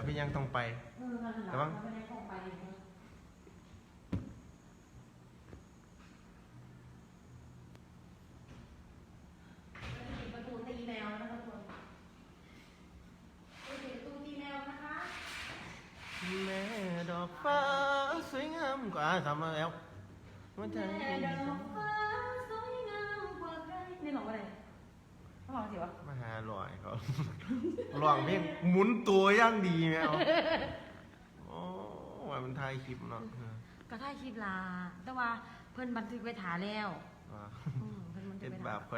แล้วพี่ยังต้องไป เออมันหลัระวังมันไม่ได้เข้าไปเลยนะปิดประตูตีแมวนะคะทุกคนปิดประตูตีแมวนะคะ แม่ดอกฟ้าสวยงามกว่าทำมาแล้วมันจะแม่ดอกฟ้าสวยงามกว่าใครนี่หลอกอะไรเขาบอกสิวะมาหาลอยเขาลองเพลงหมุนตัวย่างดีแมวโอ้ว่ามันถ่ายคลิปเนาะก็ถ่ายคลิปลา แต่ว่าเพิ่นบันทึกไว้ถาแล้วว่าอืมเพิ่นบันทึเป็กนไว้บาถาปไป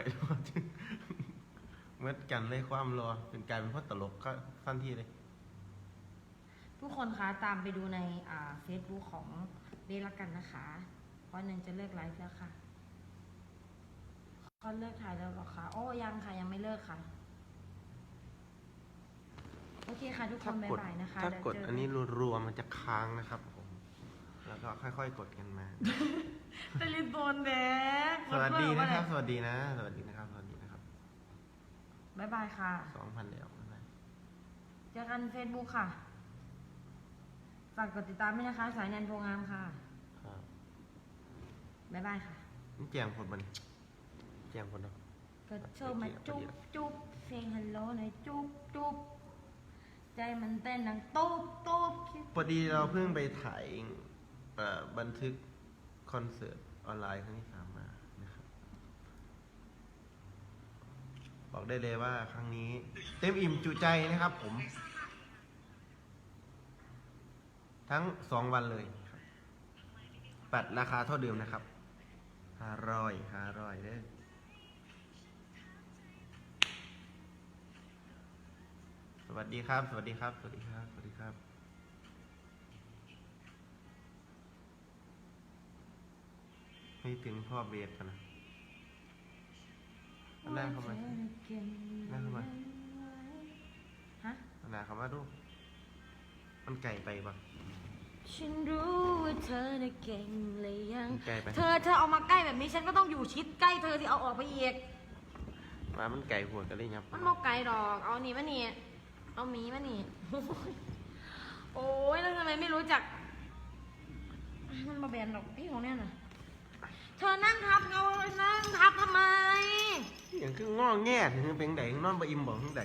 เมื่อกันเลยความรอเป็นกลายเป็นเพราะตลกก็สั้นที่เลย ทุกคนคะตามไปดูในอ่าเฟซบุ๊กของเบลละกันนะคะ เพราะนันจะเลิกไลฟ์แล้วค่ะก็เลิกถ่ายแล้วเหรอคะโอ้ยังค่ะยังไม่เลิกค่ะ โอเคค่ะทุกคถ้านบ๊ายกดบายนะคะถ้าเดี๋ยวกดเจอันนี้รัวๆมันจะค้างนะครับผม แล้วก็ค่อยๆกดกันมาตะลินโดนแดกสวัสดีนะครับ สวัสดีนะ สวัสดีนะครับ สวัสดีนะครับบ๊ายบายค่ะ สองพันแล้วบ๊ายบายเจอกันเฟซบุ๊กค่ะ ฝากกดติดตามด้วยนะคะ สายแนนโพงามค่ะ ครับบ๊ายบายค่ะ นี่แจงคนมันแจงคนเนาะ ก็โชว์มาจุ๊บจุ๊บเซงฮัลโหลหน่อยจุ๊บจุ๊บ ใจมันเต้นดังตุ๊บตุ๊บคิดพอดีเราเพิ่งไปถ่ายเอ่อบันทึกคอนเสิร์ตออนไลน์ครั้งที่สามมานะครับ บอกได้เลยว่าครั้งนี้ เต็มอิ่มจุใจนะครับผม ทั้งสองวันเลยครับปัดราคาเท่าเดิมนะครับห้าร้อยห้าร้อยเด้อ วัสดีครับ สวัสดีครับ สวัสดีครับ สวัสดีครับ ให้ถึงพ่อเบสกันนะอันแรกเข้ามานั่งเข้ามาฮะอันแรกเข้ามาดู มันไก่ไปปะฉันรู้ว่าเธอน่ะเก่งเลยยังใกล้ไปเธอเธอเอามาใกล้แบบนี้ฉันก็ต้องอยู่ชิดใกล้เธอที่เอาออกไปอีกมามันไก่หัวกันเลยยับมันบอกไกลดอก เอานี่มานี่ เอาหมีมานี่ โอ้ยแล้วทำไมไม่รู้จัก มันมาแบนดอกพี่ของเนี่ยน่ะ เธอนั่งทับเงานั่งทับทำไม อย่างคืองอแง่ถึงเป็นไดนอนบะอิ่มบอกถึงได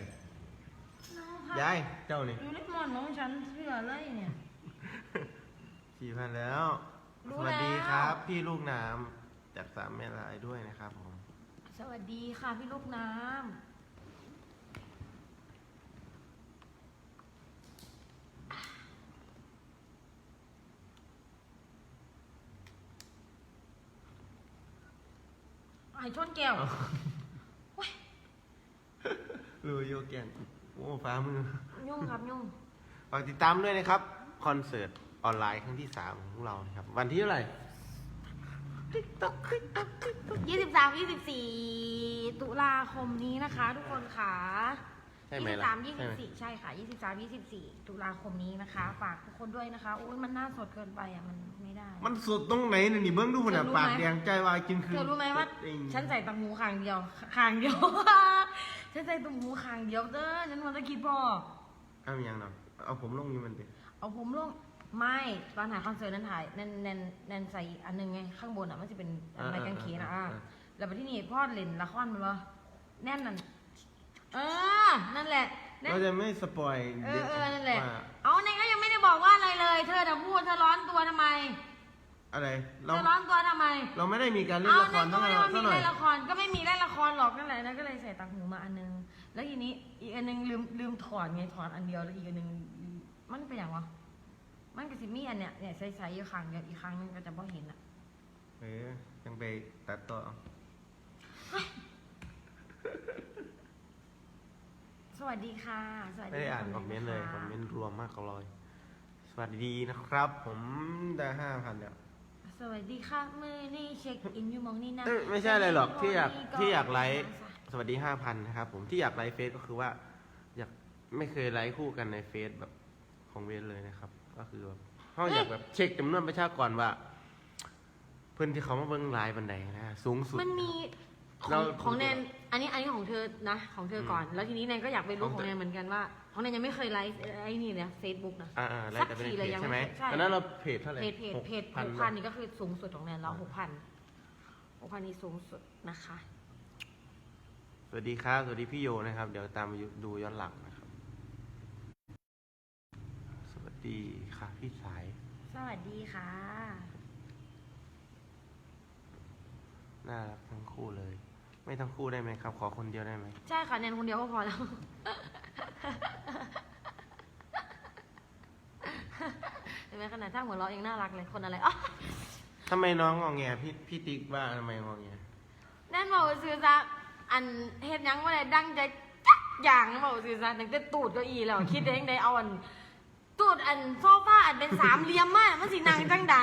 ยายเจ้านี่อยู่ในหมอนของฉันเชื่อเลยเนี่ยสี่พันแล้วรู้สวัสดีแล้วครับ พี่ลูกน้ำจากสามแม่ลายด้วยนะครับผม สวัสดีค่ะพี่ลูกน้ำ ไอ้ชนแก้วรู้โยแกนโอ้ฟ้ามือ ยุ่งครับยุ่งฝากติดตามด้วยนะครับ คอนเสิร์ตออนไลน์ครั้งที่สามของเรานะครับ วันที่เท่าไหร่ยี่สิบสามยี่สิบสี่ตุลาคมนี้นะคะ ทุกคนค่ะใช่ไหมยี่สิบล่ะสามยี่ใช่สิไหมบสี่ใช่ค่ะยี่สิบสามยี่สิบสี่ตุลาคมนี้นะคะ ฝากทุกคนด้วยนะคะโอ้ยมันน่าสดเกินไปอะมัน ไม่ได้ มันสดตรงไหนเนี่ยนี่เบิ้งดูขนาดเธอรู้ไหม ปากแดงใจวายกินคืนเธอรู้ไหมว่า เองฉันใส่ตังหูข้างเดียวข้างเดียว ฉันใส่ตังหูข้างเดียวเด้อฉันวันตะกี้พ่อเอาอย่างเนาะเอาผมลงอยู่มันเด็เอาผมลงไม่ตอนถ่ายคอนเสิร์ตนั้นถ่ายแนนแนนแนนใส่อันหนึงไงข้างบนอะมันจะเป็นไม้กางเขนอะอะแล้วไปที่นี่พ่อเล่นละครมันวะแน่นนั่นเออนั่นแหละแน่น เราจะไม่สปอยเอด็อกเออนั่นแหละ ว่าเอาเนก็ยังไม่ได้บอกว่าอะไรเลย เธอจะพูดเธอร้อนตัวทำไม อะไรเธเราอร้อนตัวทำไมเราไม่ได้มีการเล่นเอาละคนั่รนก็ทั้งไม่ได้เราว่าซะมีหน่อยเล่นละครก็ไม่มีเล่นละครหรอกนั่นแหละนะก็เลยใส่ตังหูมาอันนึง แล้วทีนี้อีกอันนึงลืมลืมถอดไงถอดอันเดียวแล้วอีกอันนึงมันเป็นอย่างวะมันก็สิมีอันเนี้ยเนี่ยใส่ๆอยู่ข้างเดียวอีกครั้งนึงก็จะบ่เห็นอะเออยังไปตัดต่อเอาสวัสดีค่ะ สวัสดีไม่ได้อ่านทุกคอมเมนต์เลยะะคอมเมนต์รวมมากกว่าร้อย สวัสดีนะครับ ผมได้ห้าพันแล้ว สวัสดีค่ะมือนี่เช็คอินอยู่มองนี่นะเอ้ยไม่ใช่อะไรหรอกที่อยากนี่ที่อยากไลฟ์สวัสดีห้าพันนะครับผมที่อยากไลฟ์เฟซก็คือว่า อยากไม่เคยไลฟ์คู่กันในเฟซแบบของเวทเลยนะครับ ก็คือแบบเขาอยากแบบเช็คจำนวนประชากรว่า เพื่อนที่เขามาเบิ้งไลฟ์บันไดนะสูงสุดมันมีขเราองของแนนอันนี้อันนี้ของเธอนะ ของเธอก่อนอืมแล้วทีนี้แนนก็อยากไปรู้ของของเธอแนนเหมือนกันว่า ขของแนนยังไม่เคยไลฟ์ไอ้นี่เลยเฟซบุ๊กนะอ่าๆไลฟ์แต่เป็นสักทีเพเลยจยังใช่ไหมใช่ตอนนั้นเราเพจเท่าไหร่เพจเพจเพจหพันกพันนี่ก็คือสูงสุดของแนนแล้วหกพันหกพันนี่สูงสุดนะคะ สวัสดีครับ สวัสดีพี่โยนะครับ เดี๋ยวตามมาดูย้อนหลังนะครับ สวัสดีค่ะพี่สาย สวัสดีค่ะ น่ารักทั้งคู่เลย ไม่ทั้งคู่ได้ไหมครับ ขอคนเดียวได้ไหม ใช่ค่ะแนนคนเดียวก็พอแล้ว เห็นไหมขนาดถ้าหัวเราะยังน่ารักเลยคนอะไรอ๋อทำไมน้องงองแงพี่พี่ติ๊กว่าทำไมงองแงแน่นบอกว่าซื้อซะอันเฮ็ดหยังว่าได้ดังใจจักอย่างนะบอกว่าซื้อซะตั้งแต่ตูดเก็อีแล้ว คิดเองได้เอาอัน ตูดอันโซฟาอันเป็นสามเหลี่ยมมากมันสินางจังใด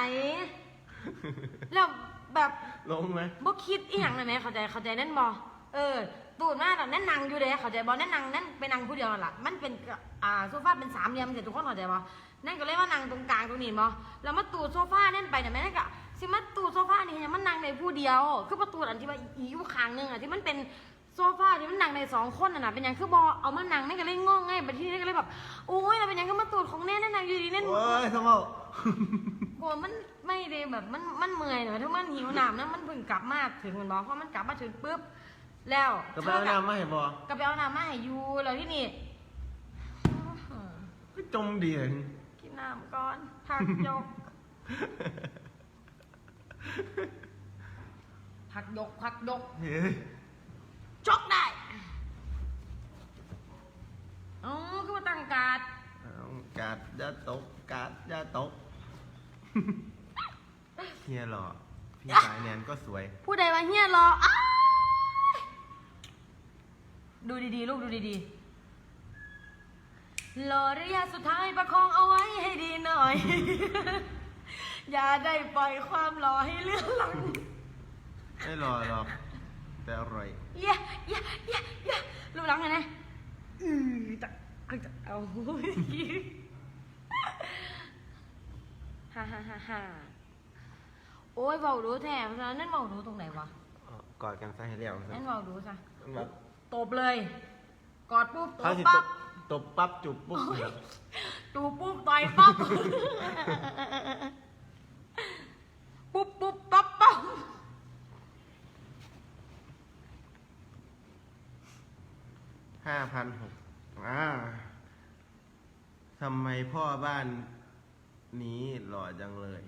แล้วแบบลงไหมบ่คิดอีหยังเลยไหมเข้าใจเข้าใจแน่นบ่เออ ตูดมากแบบแน่นนังอยู่เด้เข้าใจบ่แน่นนังแน่นไปนังผู้เดียวนั่นล่ะมันเป็นอ่าโซฟาเป็นสามเหลี่ยมเสร็จทุกคนเข้าใจบ่นั่นก็เลยว่านั่งตรงกลางตรงนี้บ่แล้วมาตูดโซฟาแน่นไปเนี่ยแม่นั่นก็สิมาตูดโซฟานี่ยังมันนั่งในผู้เดียว คือประตูอันที่ว่าอีอยู่ข้างนึงอะที่มันเป็นโซฟาที่มันนั่งในสองคนน่ะนะเป็นหยังคือบ่เอามานั่งนั่นก็เลยงงไงบัดทีนี้ก็เลยแบบโอ้ยแล้วเป็นหยังก็มาตูดของแน่แน่นนั่งอยู่ดีแน่นโอ้ยทำไมกลัวมันไม่ได้แบบมันมันเมื่อยเนอะถ้ามันหิวน้ำนะมันเพิ่งกลับมาถึงมันบอกเพราะมันกลับมาถึงปุ๊บ แล้วก็ไปเอาน้ำมาให้บอกับไปเอาน้ำมาให้อยูแล้วที่นี่อื้อก็จมเดียนกินน้ำก่อนพักยก พักยกพักยกเฮ้ยจกได้อ๋อคือมาตั้งการ์ดเอากาดอยาตกกาดอยาตกเฮียหล่อพี่สายแนนก็สวย ผู้ใดว่าเฮียรออ้าย ดูดีๆ ลูกดูดีๆรอระยะสุดท้ายประคองเอาไว้ให้ดีหน่อย อย่าได้ปล่อยความรอให้เลื่อนหลังไม่หล่อหรอกแต่อร่อยเย้เย้เย้เย้รูปหลังไงนะอือจะเอาจะเอาฮ่าฮ่าฮ่าฮ่าโอ้ยเบาดูแถมซะนั่นเบาดูตรงไหนวะกอดกันซะให้เรียวนั่นเบาดูซะแบบ ตบเลย กอดปุ๊บตเขาบสิตปั๊บบตบปั๊บจุบปุ๊บแบบตูปุ๊บต่อยปั๊บ ปุ๊บปุ๊บปั๊บปั๊บห้าพันหกอ่าทำไมพ่อบ้านนี้หล่อจังเลย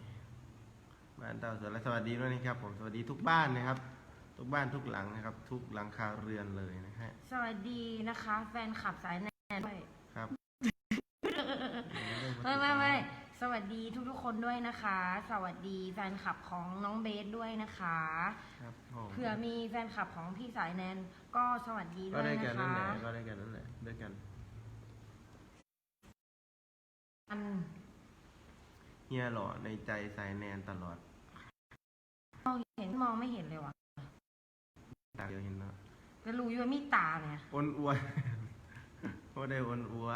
บ้านเต่าสวนและสวัสดีด้วยนะครับ ผมสวัสดีทุกบ้านนะครับ ทุกบ้านทุกหลังนะครับ ทุกหลังคาเรือนเลยนะฮะสวัสดีนะคะ แฟนคลับสายแนนด้วยครับไม่ไม่ไม่สวัสดีทุกๆคนด้วยนะคะ สวัสดีแฟนคลับของน้องเบสด้วยนะคะครับผมเผื่อมีแฟนคลับของพี่สายแนนก็สวัสดีก็ด้วยได้กันะนนั่นคะแหละก็ได้กันนั่นแหละด้วยกันอันเฮียหล่อในใจสายแนนตลอดมองเห็นมองไม่เห็นเลยว่ะ ตาเดียวเห็นเนาะก็รู้อยู่ว่ามีตาเนี่ยอ้วนอ้วนก็ได้อ้วนอ้ว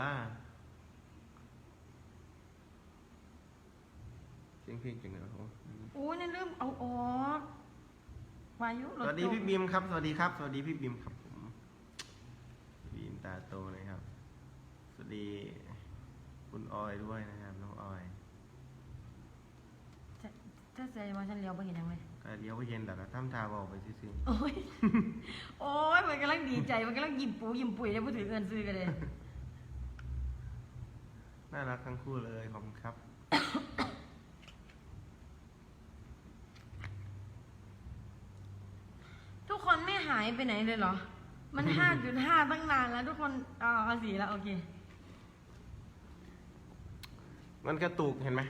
เสียงเพลงจังเลยโอ้โหอู้นั่นเริ่มเอาออกวายุสวัสดีพี่บีมครับ สวัสดีครับ สวัสดีพี่บีมครับผมบีมตาโตนะครับ สวัสดีคุณออยด้วยนะครับน้องออยจะ ถ้าใจว่าฉันเลี้ยวไปเห็นยังไงก็เดี๋ยวไปเย็นแต่ละทำทาบอกไปซื่อโอ้ย โอ้ย มันกำลังดีใจ มันกำลังยิ้มปูยิ้มปุ๋ยแล้วพูดถึงเงินซื้อกันเลย ๆน่ารักทั้งคู่เลยขอบคุณครับ ทุกคนไม่หายไปไหนเลยเหรอ มัน ห้าจุดห้าตั้งนานแล้ว ทุกคนอ๋อเอาสีแล้วโอเค มันกระตุกเห็นไหม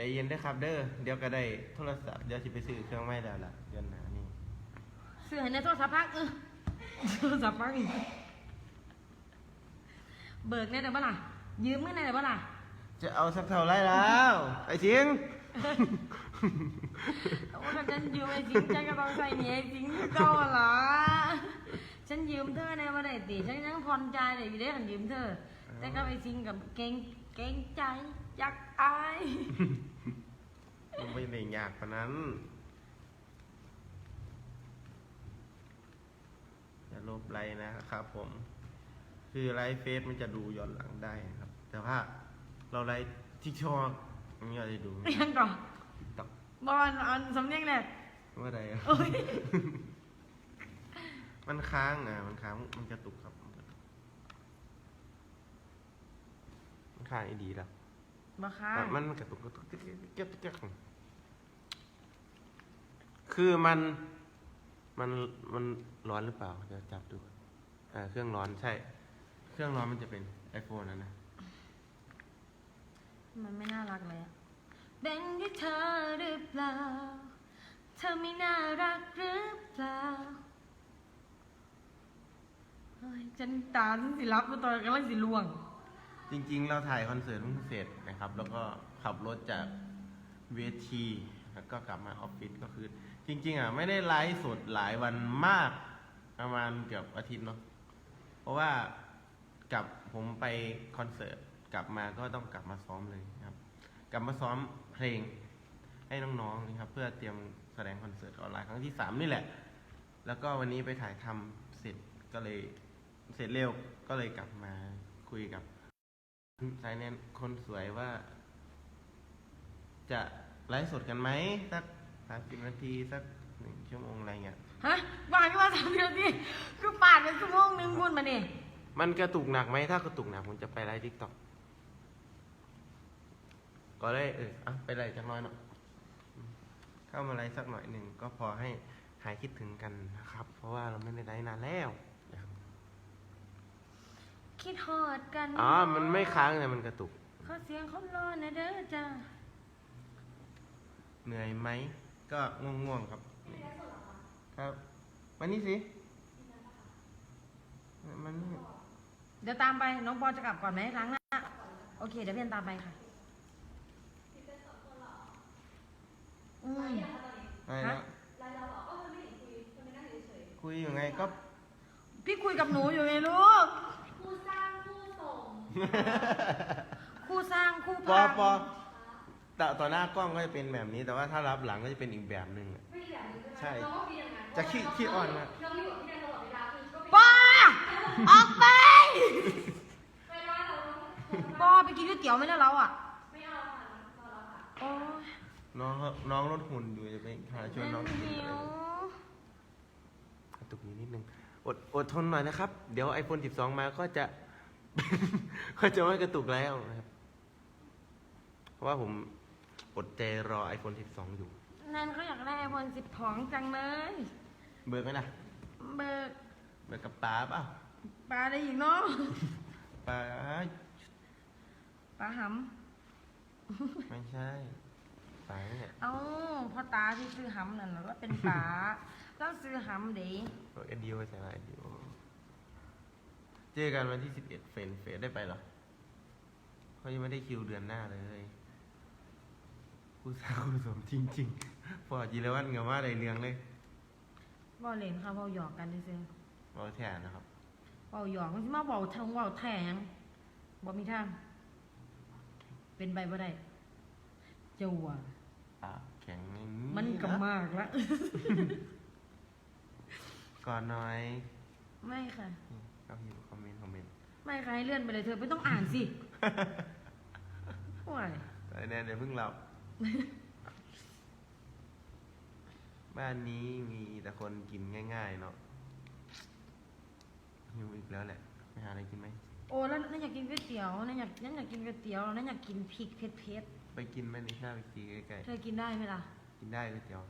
ใจเย็นด้วยครับ เด้อเดี๋ยวก็ได้โทรศัพท์เดี๋ยวจะไปซื้อเครื่องไม้แล้วล่ะเดือนหน้านี่เสือในโทรศัพท์พักเออโทรศัพท์พักอีกเบิกได้แต่บ้าล่ะ ยืมเงินได้แต่บ้าล่ะ จะเอาสักเท่าไรแล้วไอ้สิงโอ้ถ้าฉันยืมไอ้จริงฉันก็ต้องใส่เนี่ยไอ้จริงที่เก่าอะเหรอฉันยืมเธอในวันไหนตีฉันยังผ่อนใจเลยอยู่ได้ฉันยืมเธอแต่ก็ไอ้จริงกับเก่งเก่งใจ อยากอายมันไม่ได้ยากปานนั้น อย่าลบไลน์นะครับผมคือคือไลฟ์เฟซมันจะดูย้อนหลังได้นะครับ แต่ว่าเราไลฟ์ทิกชอกมันก็จะดูยังก่อนตักบอลอันสำเนียงแหละว่าใดอะโอ้ยมันค้างอะ มันค้าง มันกระตุกครับ มันกระตุกมันค้างไอ้ดีแล้ว บ้าค่ะแต่มันกระตุกกระตุกเก๊กเก๊กเก๊กคือมันมันมันร้อนหรือเปล่าเดี๋ยวจับดูอ่าเครื่องร้อนใช่ เครื่องร้อนมันจะเป็น iPhone นั่นนะมันไม่น่ารักเลยอะเป็นที่เธอหรือเปล่า เธอไม่น่ารักหรือเปล่าเฮ้ยฉันตาฉันสิรับมาตอนกำลังสิล่วง จริงๆ เราถ่ายคอนเสิร์ตเพิ่งเสร็จนะครับ แล้วก็ขับรถจากเวทีแล้วก็กลับมาออฟฟิศก็คือ จริง ๆอะไม่ได้ไลฟ์สดหลายวันมากประมาณเกือบอาทิตย์เนาะเพราะว่ากลับผมไปคอนเสิร์ตกลับมาก็ต้องกลับมาซ้อมเลยครับ กลับมาซ้อมเพลงให้น้องๆนะครับ เพื่อเตรียมแสดงคอนเสิร์ตออนไลน์ครั้งที่สามนี่แหละ แล้วก็วันนี้ไปถ่ายทำเสร็จก็เลยเสร็จเร็วก็เลยกลับมาคุยกับ สายแนนคนสวยว่า จะไลฟ์สดกันไหมสักสามสิบนาทีสักหนึ่งชั่วโมงอะไรเงี้ยฮะวางกันมาสามเดือนสิคือปาดเป็นชั่วโมงหนึงพูดมาเนี่ยมันกระตุกหนักไหมถ้ากระตุกหนักผมจะไปไลฟ์ทิกตอกก็เลยเอออะไปไลฟ์จักหน้อยเนาะอืมเข้ามาไลฟ์สักหน่อยหนึ่งก็พอให้หายคิดถึงกันนะครับ เพราะว่าเราไม่ได้ไลฟ์นานแล้วนะ ครับคิดฮอดกันอ๋อ มันไม่ค้างเลยมันกระตุกขอเสียงเขารอนะเด้อจ้าเหนื่อยไหม ก็ง่วงๆครับ ครับวันนี้สิ มันนี่เดี๋ยวตามไป น้องปอจะกลับก่อนไหมล้างหน้า โอเค เดี๋ยวเพียนตามไปค่ะอืม อะไรนะคุยอยู่ไงก็พี่คุยกับหนูอยู่ไงลูกผู้สร้างผู้ส่ง คู่สร้างคู่ปอพังปอแต่ต่อหน้ากล้องก็จะเป็นแบบนี้ แต่ว่าถ้ารับหลังก็จะเป็นอีกแบบหนึ่งอะ ไม่ได้แบบนี้ใช่เราก็มีอย่างนั้นจะขี้ขี้อ่อนนะเราอยู่กับพี่แดนตลอดเวลาคือก็ไม่ปอออกไปไม่ได้เราต้องปอไปกินก๋วยเตี๋ยวไม่ได้แล้วอะไม่เอาค่ะพอแล้วค่ะ โอ้ยน้องเขาน้องลดหุ่นอยู่จะไปหาชวนน้องกินเหนีอะไรยวกระตุกนิดนิดนึงอดอดทนหน่อยนะครับ เดี๋ยว iPhone 12 มาก็จะ ก็จะไม่กระตุกแล้วนะครับ เพราะว่าผมอดใจรอ iPhone 12 อยู่ นั่นเขาอยากได้ไอโฟนสิบของจังเลย เบิกไหมนะเบิกเบิกกับป๋าเปล่าปลาได้อีกเนาะป๋าปลาหไม่ใช่ป๋าเนี่ยำเอ้าพ่อตาที่ซื้อหำนั่นน่ะแล้วเป็นปลา แล้วซื้อหำเดี เอาเอ็ดดิวไปใส่มาเอ็ดดิวเจอกันวันที่11เฟนเฟสได้ไปเหรอเขายังไม่ได้คิวเดือนหน้าเลยคู่สาวคู่สมจริงๆพอจีรวันกับว่าอะไรเรื่องเลยบ่เล่นค่ะบ่หยอกกันซื่อเราแทนนะครับๆบ่หยอกมันสิมาเว้าทางเว้าแท้หยังบ่มีทาง เป็นไปบ่ได้เจ้าว่าปากแข็งอย่างมันก็นะมากละก่อนหน่อย ไม่ค่ะนี่เข้าพิมพ์คอม เมนต์คอมเมนต์ไม่ค่ะให้เลื่อนไปเลยเธอไม่ต้องอ่านสิโอ้ยแต่แน่เดี๋ยวเพิ่งหลับ บ้านนี้มีแต่คนกินง่ายๆเนาะหิวอีกแล้วแหละไปหาอะไรกินไหม โอ้แล้วนั่นอยากกินก๋วยเตี๋ยวนั่นอยากนั่นอยากกินก๋วยเตี๋ยวนั่นอยากกินพริกเผ็ดเผ็ดไปกินไหมในชาไปซีใกล้ๆเธอกินได้ไหมล่ะ ๆกินได้ก๋วยเตี๋ยว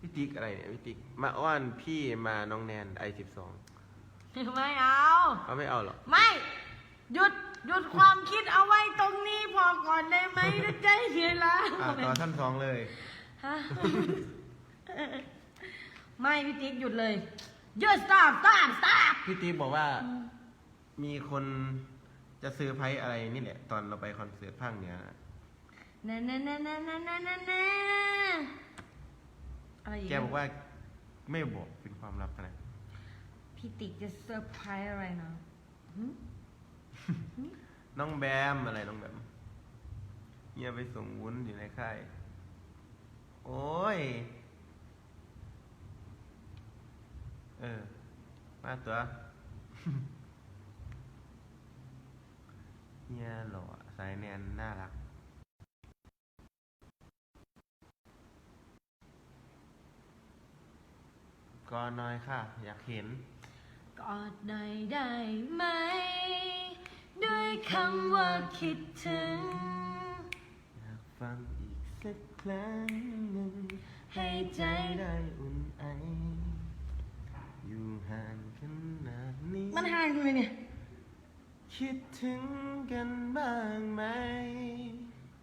พี่ติ๊กอะไรเนี่ยพี่ติ๊กมาอ้อนพี่มาน้องแนนไอสิบสอง ไม่เอา เขาไม่เอาหรอกไม่ หยุดหยุดความคิดเอาไว้ตรงนี้พอก่อนได้ไหมนะใจเย็นละอะต่อท่านสองเลย ฮะไม่พี่ติ๊กหยุดเลยหยุด stop stop stop พี่ติ๊กบอกว่ามีคนจะซื้อร์ไพรส์อะไรนี่แหละ ตอนเราไปคอนเสิร์ตภาคเหนือนะน่น่น่น่น่น่น่น่อะไรอีกแกบอกว่าไม่บอกเป็นความลับนะ พี่ติ๊กจะเซอร์ไพรส์อะไรนะหึน้องแบมอะไรน้องแบมเงียไปส่งวุ้นอยู่ในค่าย โอ้ย เออ มาตัว เฮียหล่อสายแนนน่ารักก็น้อยค่ะ อยากเห็น กอดหน่อยได้ไหม ด้วยคำว่าคิดถึง อยากฟังอีกสักครั้งหนึ่งให้ใจได้อุ่นไอ อยู่ห่างกันานนี้ มันห่างเลยเนี่ย คิดถึงกันบ้างไหม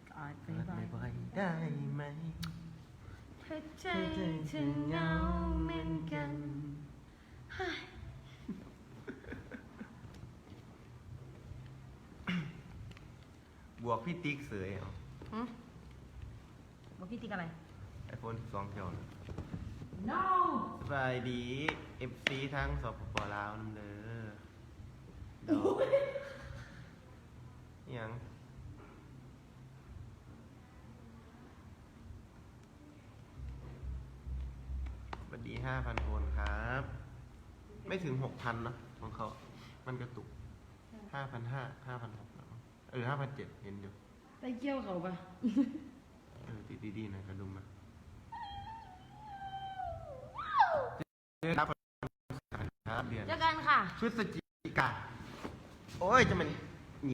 กอดไปกอดบ่อยบ่อยๆได้ไหมเพราะใจถึงเหงาเหมือนกัน บวกพี่ติ๊กเสยเอาบวกพี่ติ๊กอะไร ไอโฟนองเที่ยวนะ no สบายดี FC ทั้งสปปลาวนำเด้อดอกอิยังสวัสดี5,000คนครับ ไม่ถึง 6,000เนอะของเขา มันกระตุกห้าพันห้าห้าพันหก เออห้าพันเจ็ดเห็นอยู่ไปเกี่ยวเขาปะเออติดดีๆหน่อยกระดุมมาเดือนครับครับเดือนเจอกันค่ะ พฤศจิกาโอ้ยจะมันหนี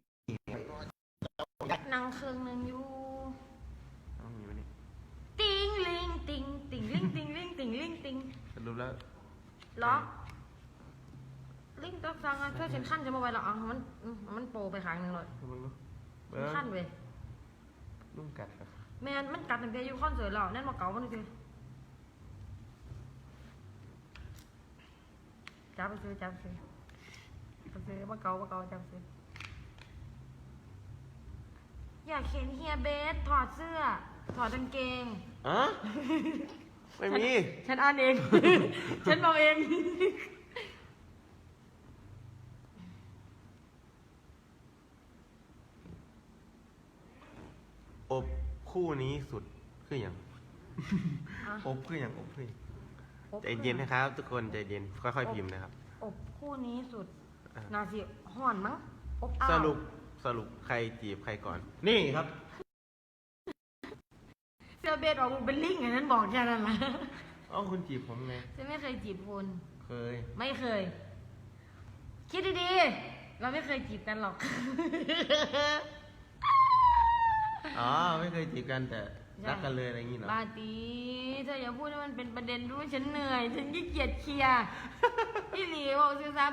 หนังเครื่องหนึงอยู่ ต้องมีไหมเนี่ยติงลิงติงติงลิงติงลิงติงลิงติงสรุปแล้ว ล็อก ลิงต้องฟังอะช่วยเซ็นขั้นจะมาไว้หรออะมันมันโปรไปขางหนึ่งเลยมึงเบิ้เซ็นงขั้นเว้ยนุ่งกัดครับแมนมันกัดตั้งแต่อยู่คอนเสิร์ตแล้วแน่นมาเก่ามันคือจับไปซื้อจับไปซื้อจับไปซื้อมาเก่ามาเก่าจับไปซื้ออยากเห็นเฮียเบสถอดเสื้อ ถอดกางเกง อะไม่มี ฉันอ่านเอง ฉันบอกเอง อบ คู่นี้สุดคืออย่างอะอบคืออย่างอบคือหยังอบใจเย็นนะครับ ทุกคนใจเย็นค่อยๆพิมพ์นะครับ อบคู่นี้สุดอะ นาสิห่อนมั้งอบอ้าวสรุปสรุปใครจีบใครก่อน นี่ครับ เสื้อเบสออกเป็นลิงอย่างนั้นบอกแค่นั้นละเอ้าคุณจีบผมไง ฉันไม่เคยจีบคุณเคย ไม่เคย คิดดีๆ เราไม่เคยจีบกันหรอก อ๋อไม่เคยจีบกันแต่รักกันเลยอะไรอย่างงี้เหรอบาตีเธออย่าพูดให้มันเป็นประเด็นด้วยฉันเหนื่อย ฉันขี้เกียจเคลียร์พี่หลีบอกซื้อซับ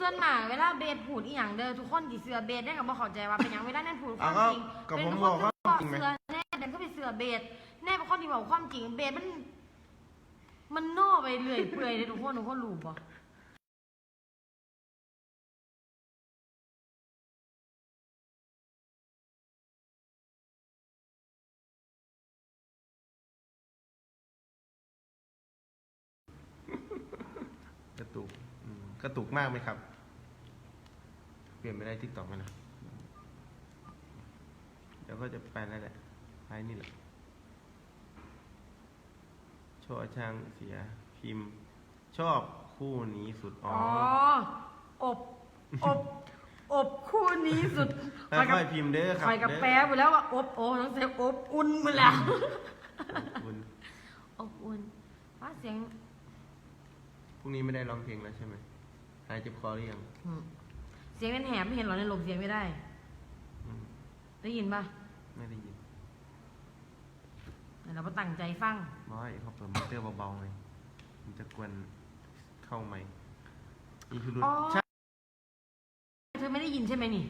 ส่วนมากเวลาเบสพูดอีหยังเด้อทุกคนที่เสือเบสได้กับบ่เข้าใจว่าเป็นหยังเวลาแน่นพูดความจริงก็เป็นผมคบนอกว่าที่บอกจริงไหม เสือแน่เดินก็ไปเสือเบสแน่เป็นคนที่บอกความจริงเบสมัน มันโน่ไปเรื่อยเปื่อยเลยทุกคนทุกคนรู้ป่ะกระ กระตุกมากไหมครับ เปลี่ยนไปได้ทิกตอกไหมนะเดี๋ยวก็จะไปแล้วแหละไปนี่แหละชอช่างเสียพิมพ์ ชอบคู่นี้สุดอ๋ออ๋ออบอบอบคู่นี้สุดอค่อยๆพิมพ์เด้อครับคอยกับเด้อแป๊ไปแล้วว่าอบโอ้ต้องใช้อบอุ่นมาแล้วขอบคุณอบอุ่นว่าเสียงพรุ่งนี้ไม่ได้ร้องเพลงแล้วใช่ไหม หายเจ็บคอหรือยังอืมเสียงนั่นแหบไม่เห็นเหรอในหลบเสียงไม่ได้ อืมได้ยินปะไม่ได้ยินเดี๋ยวเราไปตั้งใจฟังน้อยเขาเปิดมอเตอร์เบาๆไงมันจะกวนเข้าไหมนี่คือรุ่นอ๋อ ใช่เธอไม่ได้ยินใช่ไหมนี่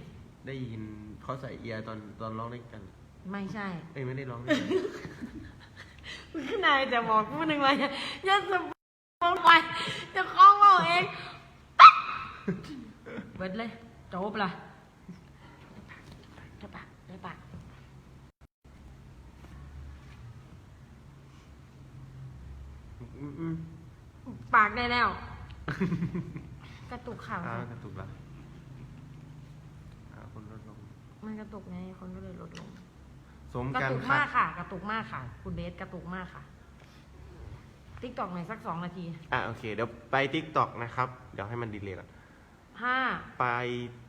ได้ยินเขาใส่เอียร์ตอนตอนร้องด้วยกัน ไม่ใช่ เอ้ยไม่ได้ร้องด้วยกันขึ้นนายจะบอกกูหนึ่งเลยอย่าสมองไปจะคล้องเอาเองปั๊บ เบิดเลยจบละได้ปะได้ปะอืมอืมปากได้แล้ว กระตุกข่าวอ้าวกระตุกละอ้าวคนลดลงมันกระตุกไงคนก็เลยลดลง สมกระกันตุกค่ะมากค่ะ กระตุกมากค่ะ คุณเบสกระตุกมากค่ะติ๊กตอกหน่อยสักสองนาที อะโอเค เดี๋ยวไปติ๊กตอกนะครับ เดี๋ยวให้มันดีเลยก่อน ห้าไป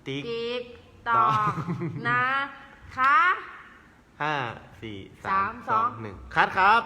ติ๊กติ๊กตตออกกนะคะห้าสี่สาสามมสสอองงหนึ่งคัดครับ